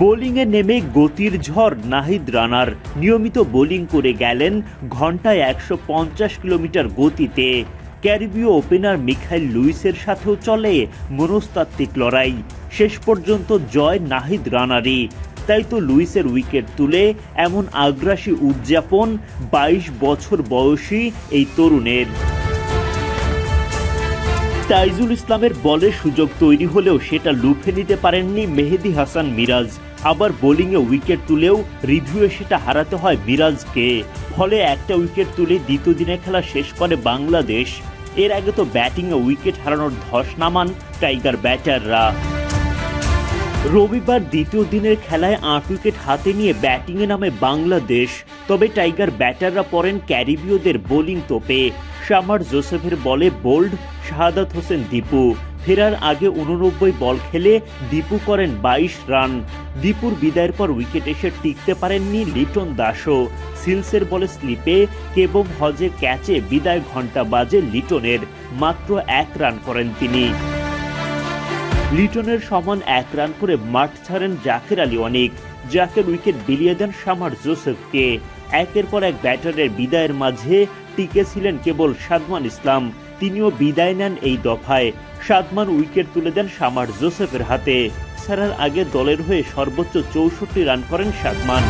বোলিংয়ে নেমে গতির ঝড় নাহিদ রানার। নিয়মিত বোলিং করে গেলেন ঘন্টায় একশো পঞ্চাশ কিলোমিটার গতিতে। ক্যারিবীয় ওপেনার মিখাইল লুইসের সাথেও চলে মনস্তাত্ত্বিক লড়াই। শেষ পর্যন্ত জয় নাহিদ রানারই। তাই তো লুইসের উইকেট তুলে এমন আগ্রাসী উদযাপন বাইশ বছর বয়সী এই তরুণের। তাইজুল ইসলামের বলে সুযোগ তৈরি হলেও সেটা লুফে নিতে পারেননি মেহেদি হাসান মিরাজ। আবার বোলিংয়ে উইকেট তুলেও রিভিউয়ে সেটা হারাতে হয় মিরাজকে ফলে একটা উইকেট তুলে দ্বিতীয় দিনে খেলা শেষ করে বাংলাদেশ। এর আগে তো ব্যাটিংয়ে উইকেট হারানোর ধস নামান টাইগার ব্যাটাররা। রবিবার দ্বিতীয় দিনের খেলায় আট উইকেট হাতে নিয়ে ব্যাটিংয়ে নামে বাংলাদেশ। তবে টাইগার ব্যাটাররা পড়েন ক্যারিবীয়দের বোলিং তোপে। শামার জোসেফের বলে বোল্ড শাহাদাত হোসেন দীপু। ফেরার আগে উননব্বই বল খেলে দীপু করেন বাইশ রান। দীপুর বিদায়ের পর উইকেট এসে টিকতে পারেননি লিটন দাসও। সিলসের বলে স্লিপে কেবম হজে, ক্যাচে বিদায় ঘণ্টা বাজে লিটনের। মাত্র এক রান করেন তিনি। লিটনের সমান এক রান করে মাঠ ছাড়েন জাকের আলী অনেক। জাকের উইকেট বিলিয়ে দেন শামার জোসেফকে। একের পর এক ব্যাটারের বিদায়ের মাঝে টিকেছিলেন কেবল সাদমান ইসলাম। তিনিও বিদায় নেন এই দফায়। সাদমান উইকেট তুলে দেন সামার জোসেফের হাতে। ছাড়ার আগে দলের হয়ে সর্বোচ্চ চৌষট্টি রান করেন সাদমান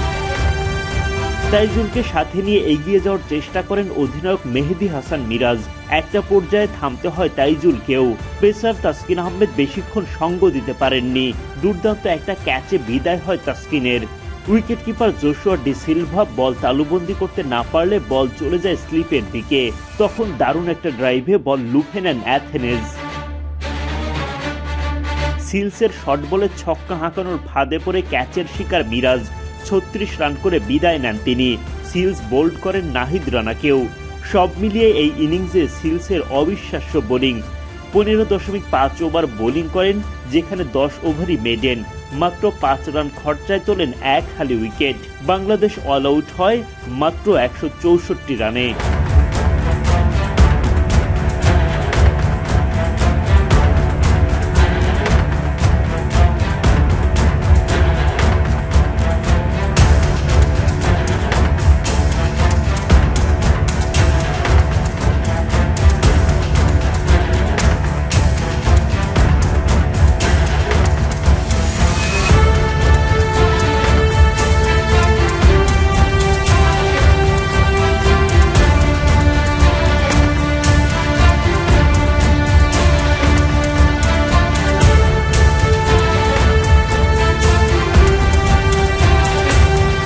তাইজুলকে সাথে নিয়ে এগিয়ে যাওয়ার চেষ্টা করেন অধিনায়ক মেহেদি হাসান মিরাজ। একটা পর্যায়ে থামতে হয় তাইজুলকেও। পেসার তাসকিন আহমেদ বেশিক্ষণ সঙ্গ দিতে পারেননি। দুর্দান্ত একটা ক্যাচে বিদায় হয় তাসকিনের। Wicket keeper Joshua de Silva ball তালুবন্দি করতে না পারলে বল চলে যায় স্লিপের দিকে। তখন দারুণ একটা ড্রাইভে বল লুফে নেন অ্যাথেনেজ। সিলসের শট বলে ছক্কা হাঁকানোর ফাঁদে পড়ে ক্যাচের শিকার মিরাজ। ছত্রিশ রান করে বিদায় নেন তিনি। সিলস বোল্ড করেন নাহিদ রানাকেও। সব মিলিয়ে এই ইনিংসে সিলসের অবিশ্বাস্য বোলিং। পনেরো দশমিক পাঁচ ওভার বোলিং করেন, যেখানে দশ ওভারই মেডেন মাত্র পাঁচ রান খরচায় তোলেন এক হালি উইকেট। বাংলাদেশ অল আউট হয় মাত্র একশো চৌষট্টি রানে।